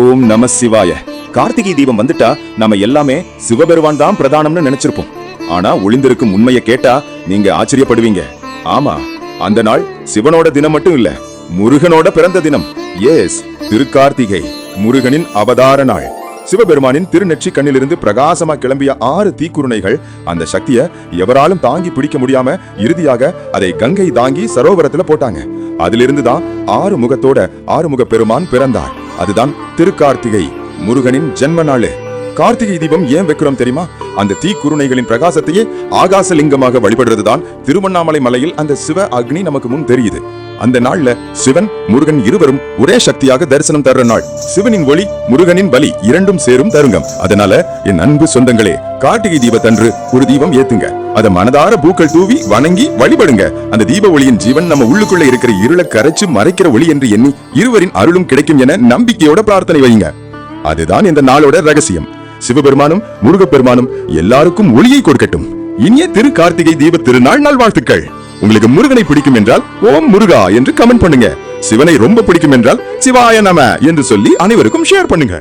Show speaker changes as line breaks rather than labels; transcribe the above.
ஓம் நம சிவாய. கார்த்திகை தீபம் வந்துட்டா நம்ம எல்லாமே சிவபெருமான் தான் பிரதானம்னு நினைச்சிருப்போம். ஆனா ஒளிந்திருக்கும் உண்மையை கேட்டா நீங்க ஆச்சரியப்படுவீங்க. ஆமா அந்த நாள் சிவனோட தினம் மட்டும் இல்ல முருகனோட பிறந்த தினம். எஸ் திருக்கார்த்திகை முருகனின் அவதார நாள். சிவபெருமானின் திருநெற்றி கண்ணிலிருந்து பிரகாசமா கிளம்பிய ஆறு தீக்குருணைகள் அந்த சக்தியை எவராலும் தாங்கி பிடிக்க முடியாம இறுதியாக அதை கங்கை தாங்கி சரோவரத்துல போட்டாங்க. அதிலிருந்து தான் ஆறு முகத்தோட ஆறுமுக பெருமான் பிறந்தார். அதுதான் திருக்கார்த்திகை முருகனின் ஜென்ம நாளு. கார்த்திகை தீபம் ஏன் வைக்கிறோம் தெரியுமா? அந்த தீக்குருணைகளின் பிரகாசத்தையே ஆகாசலிங்கமாக வழிபடுறதுதான் திருவண்ணாமலை மலையில் அந்த சிவ அக்னி நமக்கு முன் தெரியுது. அந்த நாள்ல சிவன் முருகன் இருவரும் ஒரே சக்தியாக தரிசனம் தர்ற நாள். சிவனின் ஒளி முருகனின் வலி இரண்டும் சேரும் தருங்கம். அதனால என் அன்பு சொந்தங்களே கார்த்திகை தீபத்தன்று ஒரு தீபம் ஏத்துங்க. அத மனதார பூக்கள் தூவி வணங்கி வழிபடுங்க. அந்த தீப ஒளியின் ஜீவன் நம்ம உள்ளுக்குள்ள இருக்கிற இருளை கரைச்சு மறைக்கிற ஒளி என்று எண்ணி இருவரின் அருளும் கிடைக்கும் என நம்பிக்கையோட பிரார்த்தனை வைங்க அதுதான் இந்த நாளோட ரகசியம். சிவபெருமானும் முருகப்பெருமானும் எல்லாருக்கும் ஒளியை கொடுக்கட்டும். இனிய திரு கார்த்திகை தீப திருநாள் நல்வாழ்த்துக்கள். உங்களுக்கு முருகனை பிடிக்கும் என்றால் ஓம் முருகா என்று கமெண்ட் பண்ணுங்க. சிவனை ரொம்ப பிடிக்கும் என்றால் சிவாய நம என்று சொல்லி அனைவருக்கும் ஷேர் பண்ணுங்க.